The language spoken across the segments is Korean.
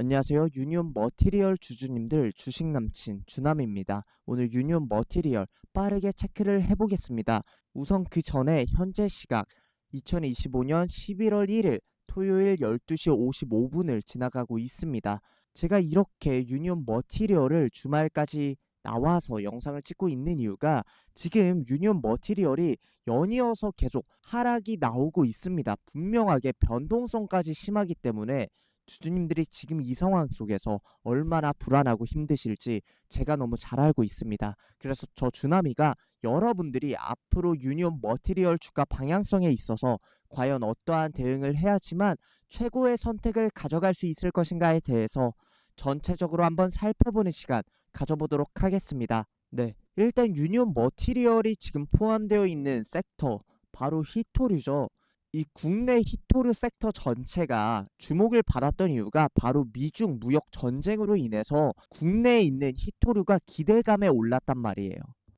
안녕하세요. 유니온 머티리얼 주주님들 주식 남친 주남입니다. 오늘 유니온 머티리얼 빠르게 체크를 해보겠습니다. 우선 그 전에 현재 시각 2025년 11월 1일 토요일 12시 55분을 지나가고 있습니다. 제가 이렇게 유니온 머티리얼을 주말까지 나와서 영상을 찍고 있는 이유가 지금 유니온 머티리얼이 연이어서 계속 하락이 나오고 있습니다. 분명하게 변동성까지 심하기 때문에 주주님들이 지금 이 상황 속에서 얼마나 불안하고 힘드실지 제가 너무 잘 알고 있습니다. 그래서 저 주나미가 여러분들이 앞으로 유니온 머티리얼 주가 방향성에 있어서 과연 어떠한 대응을 해야지만 최고의 선택을 가져갈 수 있을 것인가에 대해서 전체적으로 한번 살펴보는 시간 가져보도록 하겠습니다. 네. 일단 유니온 머티리얼이 지금 포함되어 있는 섹터 바로 히토류죠. 이 국내 히토류 섹터 전체가 주목을 받았던 이유가 바로 미중 무역 전쟁으로 인해서 국내에 있는 히토류가 기대감에 올랐단 말이에요.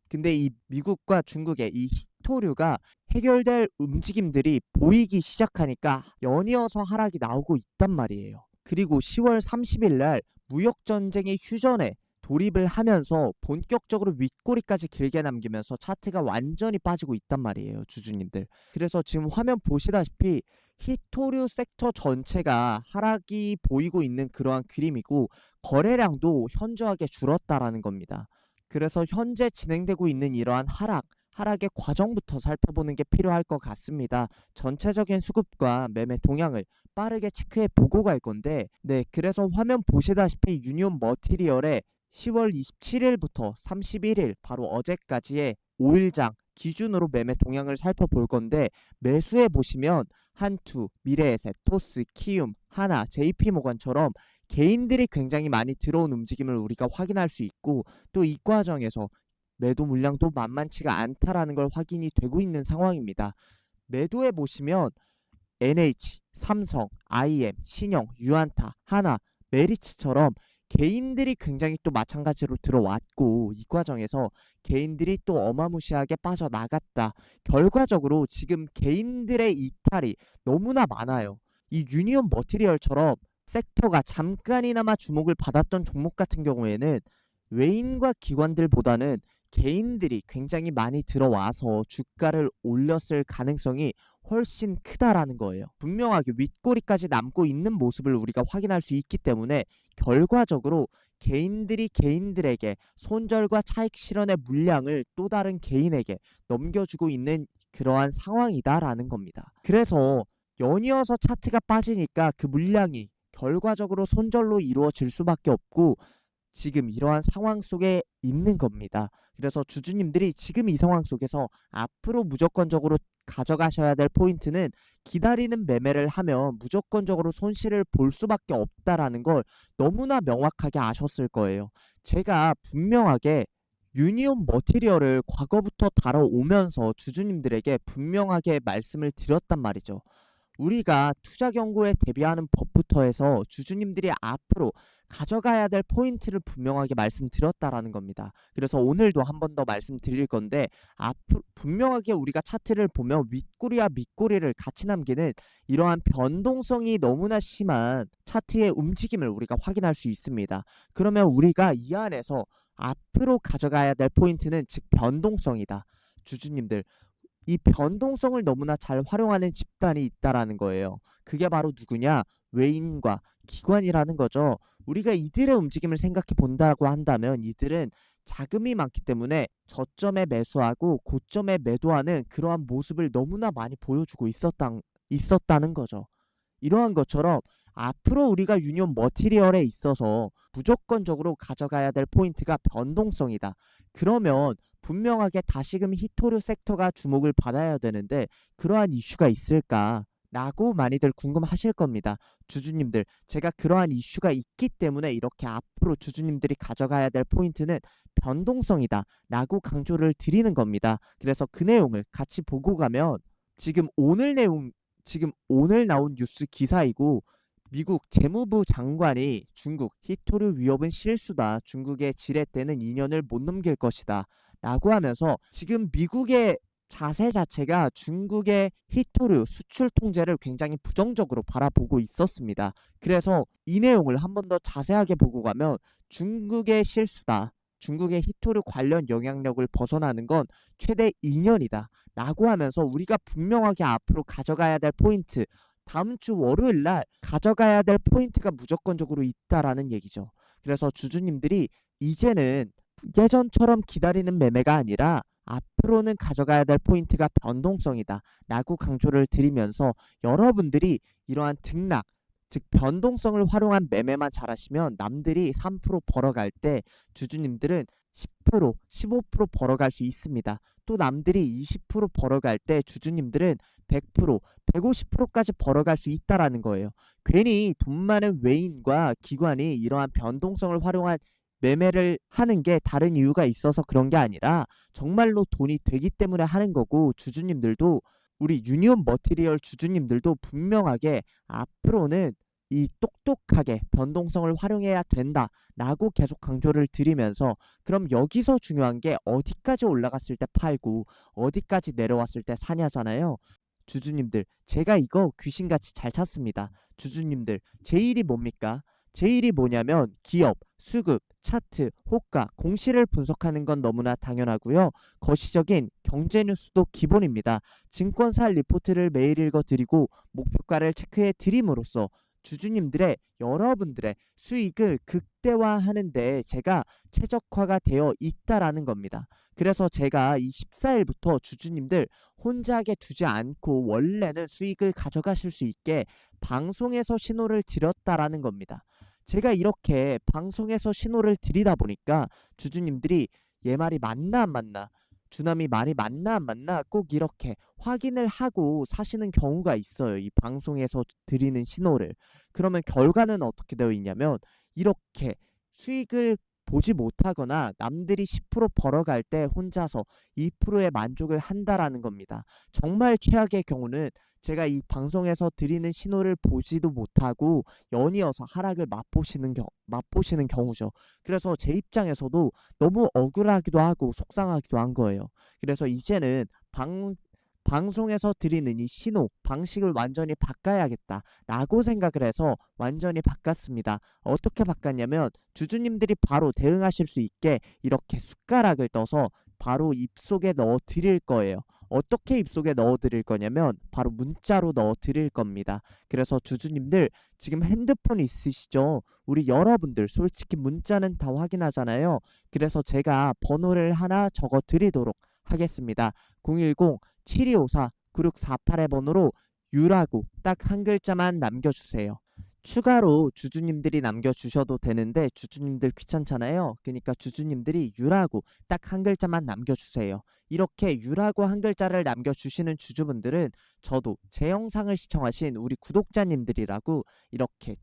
근데 이 미국과 중국의 이 히토류가 해결될 움직임들이 보이기 시작하니까 연이어서 하락이 나오고 있단 말이에요. 그리고 10월 30일 날 무역 전쟁의 휴전에 돌입을 하면서 본격적으로 윗꼬리까지 길게 남기면서 차트가 완전히 빠지고 있단 말이에요, 주주님들. 그래서 지금 화면 보시다시피 히토류 섹터 전체가 하락이 보이고 있는 그러한 그림이고 거래량도 현저하게 줄었다라는 겁니다. 그래서 현재 진행되고 있는 이러한 하락, 하락의 과정부터 살펴보는 게 필요할 것 같습니다. 전체적인 수급과 매매 동향을 빠르게 체크해 보고 갈 건데, 네, 그래서 화면 보시다시피 유니온 머티리얼의 10월 27일부터 31일 바로 어제까지의 5일장 기준으로 매매 동향을 살펴볼 건데 매수해 보시면 한투, 미래에셋, 토스, 키움, 하나, JP모건처럼 개인들이 굉장히 많이 들어온 움직임을 우리가 확인할 수 있고 또 이 과정에서 매도 물량도 만만치가 않다라는 걸 확인이 되고 있는 상황입니다. 매도해 보시면 NH, 삼성, IM, 신영, 유안타, 하나, 메리츠처럼 개인들이 굉장히 또 마찬가지로 들어왔고 이 과정에서 개인들이 또 어마무시하게 빠져나갔다. 결과적으로 지금 개인들의 이탈이 너무나 많아요. 이 유니온 머티리얼처럼 섹터가 잠깐이나마 주목을 받았던 종목 같은 경우에는 외인과 기관들보다는 개인들이 굉장히 많이 들어와서 주가를 올렸을 가능성이 훨씬 크다라는 거예요. 분명하게 윗꼬리까지 남고 있는 모습을 우리가 확인할 수 있기 때문에 결과적으로 개인들이 개인들에게 손절과 차익 실현의 물량을 또 다른 개인에게 넘겨주고 있는 그러한 상황이다라는 겁니다. 그래서 연이어서 차트가 빠지니까 그 물량이 결과적으로 손절로 이루어질 수밖에 없고 지금 이러한 상황 속에 있는 겁니다. 그래서 주주님들이 지금 이 상황 속에서 앞으로 무조건적으로 가져가셔야 될 포인트는 기다리는 매매를 하면 무조건적으로 손실을 볼 수밖에 없다라는 걸 너무나 명확하게 아셨을 거예요. 제가 분명하게 유니온 머티리얼을 과거부터 다뤄오면서 주주님들에게 분명하게 말씀을 드렸단 말이죠. 우리가 투자 경고에 대비하는 법부터 해서 주주님들이 앞으로 가져가야 될 포인트를 분명하게 말씀드렸다라는 겁니다. 그래서 오늘도 한 번 더 말씀드릴 건데 앞으로 분명하게 우리가 차트를 보면 윗꼬리와 밑꼬리를 같이 남기는 이러한 변동성이 너무나 심한 차트의 움직임을 우리가 확인할 수 있습니다. 그러면 우리가 이 안에서 앞으로 가져가야 될 포인트는 즉 변동성이다. 주주님들 이 변동성을 너무나 잘 활용하는 집단이 있다라는 거예요. 그게 바로 누구냐? 외인과 기관이라는 거죠. 우리가 이들의 움직임을 생각해 본다고 한다면 이들은 자금이 많기 때문에 저점에 매수하고 고점에 매도하는 그러한 모습을 너무나 많이 보여주고 있었다, 있었다는 거죠. 이러한 것처럼 앞으로 우리가 유니온 머티리얼에 있어서 무조건적으로 가져가야 될 포인트가 변동성이다. 그러면 분명하게 다시금 히토류 섹터가 주목을 받아야 되는데 그러한 이슈가 있을까? 라고 많이들 궁금하실 겁니다. 주주님들, 제가 그러한 이슈가 있기 때문에 이렇게 앞으로 주주님들이 가져가야 될 포인트는 변동성이다. 라고 강조를 드리는 겁니다. 그래서 그 내용을 같이 보고 가면 지금 오늘 내용, 지금 오늘 나온 뉴스 기사이고 미국 재무부 장관이 중국 히토류 위협은 실수다. 중국의 지렛대는 2년을 못 넘길 것이다. 라고 하면서 지금 미국의 자세 자체가 중국의 히토류 수출 통제를 굉장히 부정적으로 바라보고 있었습니다. 그래서 이 내용을 한 번 더 자세하게 보고 가면 중국의 실수다. 중국의 히토류 관련 영향력을 벗어나는 건 최대 2년이다. 라고 하면서 우리가 분명하게 앞으로 가져가야 될 포인트, 다음 주 월요일 날 가져가야 될 포인트가 무조건적으로 있다라는 얘기죠. 그래서 주주님들이 이제는 예전처럼 기다리는 매매가 아니라 앞으로는 가져가야 될 포인트가 변동성이다. 라고 강조를 드리면서 여러분들이 이러한 등락, 즉 변동성을 활용한 매매만 잘하시면 남들이 3% 벌어갈 때 주주님들은 10%, 15% 벌어갈 수 있습니다. 또 남들이 20% 벌어갈 때 주주님들은 100%, 150%까지 벌어갈 수 있다라는 거예요. 괜히 돈 많은 외인과 기관이 이러한 변동성을 활용한 매매를 하는 게 다른 이유가 있어서 그런 게 아니라 정말로 돈이 되기 때문에 하는 거고 주주님들도 우리 유니온 머티리얼 주주님들도 분명하게 앞으로는 이 똑똑하게 변동성을 활용해야 된다라고 계속 강조를 드리면서 그럼 여기서 중요한 게 어디까지 올라갔을 때 팔고 어디까지 내려왔을 때 사냐잖아요. 주주님들, 제가 이거 귀신같이 잘 찾습니다. 주주님들, 제 일이 뭡니까? 제 일이 뭐냐면 기업, 수급, 차트, 호가, 공시를 분석하는 건 너무나 당연하고요. 거시적인 경제 뉴스도 기본입니다. 증권사 리포트를 매일 읽어 드리고 목표가를 체크해 드림으로써 주주님들의 여러분들의 수익을 극대화하는 데 제가 최적화가 되어 있다라는 겁니다. 그래서 제가 이 14일부터 주주님들 혼자하게 두지 않고 원래는 수익을 가져가실 수 있게 방송에서 신호를 드렸다라는 겁니다. 제가 이렇게 방송에서 신호를 드리다 보니까 주주님들이 얘 말이 맞나 안 맞나 주남이 말이 맞나 안 맞나 꼭 이렇게 확인을 하고 사시는 경우가 있어요. 이 방송에서 드리는 신호를. 그러면 결과는 어떻게 되어 있냐면 이렇게 수익을 보지 못하거나 남들이 10% 벌어갈 때 혼자서 2%의 만족을 한다라는 겁니다. 정말 최악의 경우는 제가 이 방송에서 드리는 신호를 보지도 못하고 연이어서 하락을 맛보시는 경 맛보시는 경우죠. 그래서 제 입장에서도 너무 억울하기도 하고 속상하기도 한 거예요. 그래서 이제는 방 방송에서 드리는 이 신호 방식을 완전히 바꿔야겠다라고 생각을 해서 완전히 바꿨습니다. 어떻게 바꿨냐면 주주님들이 바로 대응하실 수 있게 이렇게 숟가락을 떠서 바로 입속에 넣어 드릴 거예요. 어떻게 입속에 넣어 드릴 거냐면 바로 문자로 넣어 드릴 겁니다. 그래서 주주님들 지금 핸드폰 있으시죠? 우리 여러분들 솔직히 문자는 다 확인하잖아요. 그래서 제가 번호를 하나 적어 드리도록 하겠습니다. 010 7254 9648의 번호로 유라고 딱 한 글자만 남겨주세요. 추가로 주주님들이 남겨주셔도 되는데 주주님들 귀찮잖아요. 그러니까 주주님들이 유라고 딱 한 글자만 남겨주세요. 이렇게 유라고 한 글자를 남겨주시는 주주분들은 저도 제 영상을 시청하신 우리 구독자님들이라고 이렇게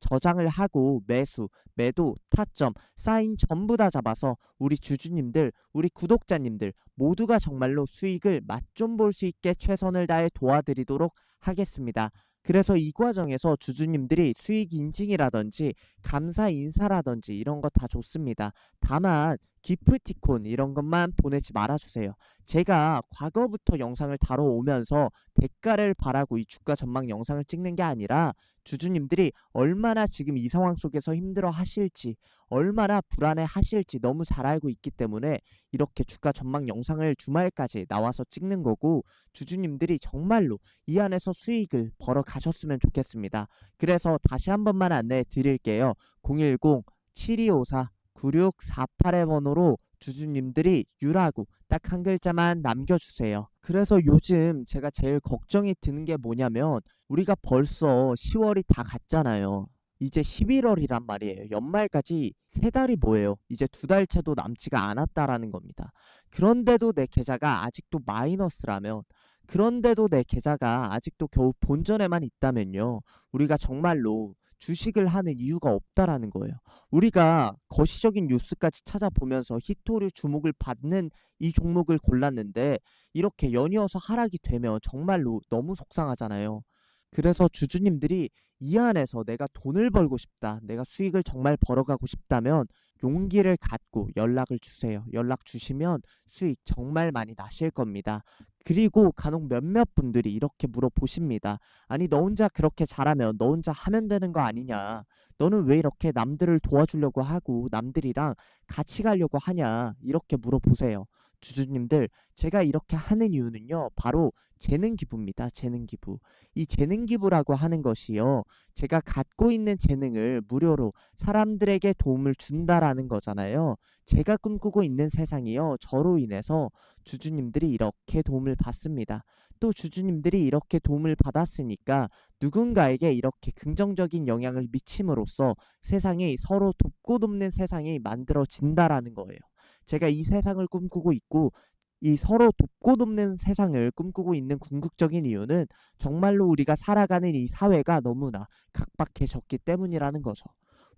저, 저장을 하고 매수, 매도, 타점, 사인 전부 다 잡아서 우리 주주님들, 우리 구독자님들 모두가 정말로 수익을 맛 좀 볼 수 있게 최선을 다해 도와드리도록 하겠습니다. 그래서 이 과정에서 주주님들이 수익 인증이라든지 감사 인사라든지 이런 거 다 좋습니다. 다만 기프티콘 이런 것만 보내지 말아주세요. 제가 과거부터 영상을 다뤄오면서 대가를 바라고 이 주가 전망 영상을 찍는 게 아니라 주주님들이 얼마나 지금 이 상황 속에서 힘들어 하실지 얼마나 불안해 하실지 너무 잘 알고 있기 때문에 이렇게 주가 전망 영상을 주말까지 나와서 찍는 거고 주주님들이 정말로 이 안에서 수익을 벌어 가셨으면 좋겠습니다. 그래서 다시 한 번만 안내해 드릴게요. 010 7254 9648의 번호로 주주님들이 유라고 딱 한 글자만 남겨주세요. 그래서 요즘 제가 제일 걱정이 드는 게 뭐냐면 우리가 벌써 10월이 다 갔잖아요. 이제 11월이란 말이에요. 연말까지 세 달이 뭐예요? 이제 두 달 채도 남지가 않았다라는 겁니다. 그런데도 내 계좌가 아직도 마이너스라면 그런데도 내 계좌가 아직도 겨우 본전에만 있다면요. 우리가 정말로 주식을 하는 이유가 없다라는 거예요. 우리가 거시적인 뉴스까지 찾아보면서 히토류 주목을 받는 이 종목을 골랐는데 이렇게 연이어서 하락이 되면 정말로 너무 속상하잖아요. 그래서 주주님들이 이 안에서 내가 돈을 벌고 싶다, 내가 수익을 정말 벌어가고 싶다면 용기를 갖고 연락을 주세요. 연락 주시면 수익 정말 많이 나실 겁니다. 그리고 간혹 몇몇 분들이 이렇게 물어보십니다. 아니, 너 혼자 그렇게 잘하면 너 혼자 하면 되는 거 아니냐? 너는 왜 이렇게 남들을 도와주려고 하고 남들이랑 같이 가려고 하냐? 이렇게 물어보세요. 주주님들, 제가 이렇게 하는 이유는요, 바로 재능 기부입니다. 재능 기부. 이 재능 기부라고 하는 것이요, 제가 갖고 있는 재능을 무료로 사람들에게 도움을 준다라는 거잖아요. 제가 꿈꾸고 있는 세상이요, 저로 인해서 주주님들이 이렇게 도움을 받습니다. 또 주주님들이 이렇게 도움을 받았으니까 누군가에게 이렇게 긍정적인 영향을 미침으로써 세상이 서로 돕고 돕는 세상이 만들어진다라는 거예요. 제가 이 세상을 꿈꾸고 있고 이 서로 돕고 돕는 세상을 꿈꾸고 있는 궁극적인 이유는 정말로 우리가 살아가는 이 사회가 너무나 각박해졌기 때문이라는 거죠.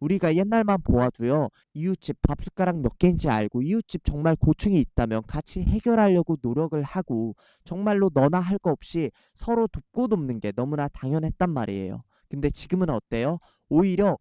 우리가 옛날만 보아도요, 이웃집 밥 숟가락 몇 개인지 알고 이웃집 정말 고충이 있다면 같이 해결하려고 노력을 하고 정말로 너나 할 거 없이 서로 돕고 돕는 게 너무나 당연했단 말이에요. 근데 지금은 어때요? 오히려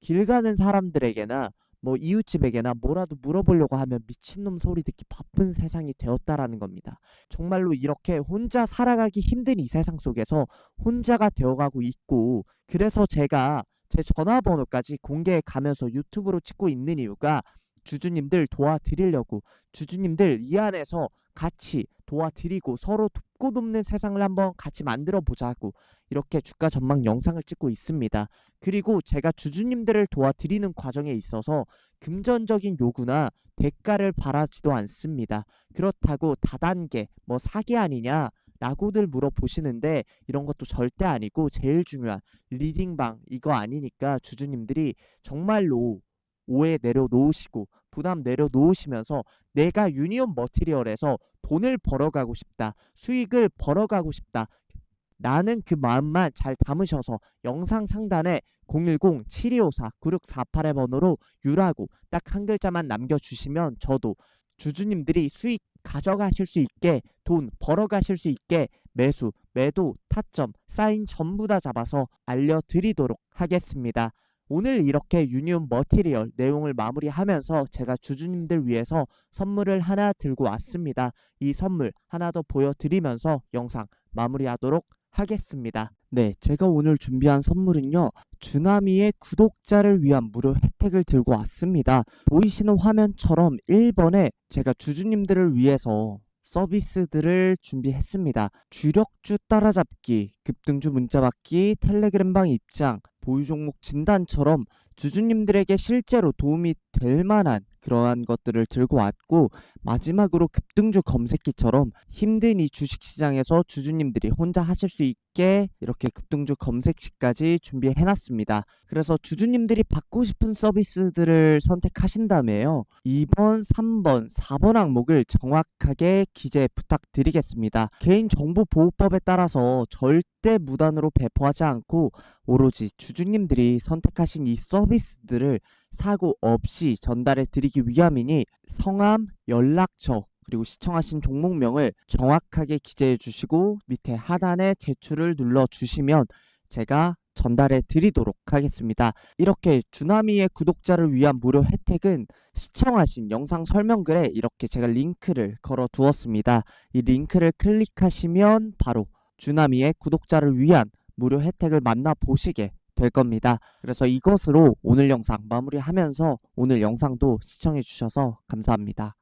길 가는 사람들에게나 뭐 이웃집에게나 뭐라도 물어보려고 하면 미친놈 소리 듣기 바쁜 세상이 되었다라는 겁니다. 정말로 이렇게 혼자 살아가기 힘든 이 세상 속에서 혼자가 되어가고 있고 그래서 제가 제 전화번호까지 공개해 가면서 유튜브로 찍고 있는 이유가 주주님들 도와드리려고 주주님들 이 안에서 같이 도와드리고 서로 돕고 돕는 세상을 한번 같이 만들어 보자고 이렇게 주가 전망 영상을 찍고 있습니다. 그리고 제가 주주님들을 도와드리는 과정에 있어서 금전적인 요구나 대가를 바라지도 않습니다. 그렇다고 다단계 뭐 사기 아니냐 라고들 물어보시는데 이런 것도 절대 아니고 제일 중요한 리딩방 이거 아니니까 주주님들이 정말로 오해 내려놓으시고 부담 내려놓으시면서 내가 유니온 머티리얼에서 돈을 벌어가고 싶다. 수익을 벌어가고 싶다. 라는 그 마음만 잘 담으셔서 영상 상단에 010-7254-9648의 번호로 유라고 딱 한 글자만 남겨주시면 저도 주주님들이 수익 가져가실 수 있게 돈 벌어가실 수 있게 매수, 매도, 타점, 사인 전부 다 잡아서 알려드리도록 하겠습니다. 오늘 이렇게 유니온 머티리얼 내용을 마무리하면서 제가 주주님들 위해서 선물을 하나 들고 왔습니다. 이 선물 하나 더 보여드리면서 영상 마무리하도록 하겠습니다. 네, 제가 오늘 준비한 선물은요. 주나미의 구독자를 위한 무료 혜택을 들고 왔습니다. 보이시는 화면처럼 1번에 제가 주주님들을 위해서 서비스들을 준비했습니다. 주력주 따라잡기, 급등주 문자 받기, 텔레그램방 입장, 보유 종목 진단처럼 주주님들에게 실제로 도움이 될 만한 그러한 것들을 들고 왔고 마지막으로 급등주 검색기처럼 힘든 이 주식시장에서 주주님들이 혼자 하실 수 있게 이렇게 급등주 검색시까지 준비해놨습니다. 그래서 주주님들이 받고 싶은 서비스들을 선택하신다며요. 2번, 3번, 4번 항목을 정확하게 기재 부탁드리겠습니다. 개인정보보호법에 따라서 절대 무단으로 배포하지 않고 오로지 주주님들이 선택하신 이 서비스들을 사고 없이 전달해 드리기 위함이니 성함, 연락처, 그리고 시청하신 종목명을 정확하게 기재해 주시고 밑에 하단에 제출을 눌러 주시면 제가 전달해 드리도록 하겠습니다. 이렇게 주나미의 구독자를 위한 무료 혜택은 시청하신 영상 설명글에 이렇게 제가 링크를 걸어 두었습니다. 이 링크를 클릭하시면 바로 주나미의 구독자를 위한 무료 혜택을 만나보시게 될 겁니다. 그래서 이것으로 오늘 영상 마무리하면서 오늘 영상도 시청해 주셔서 감사합니다.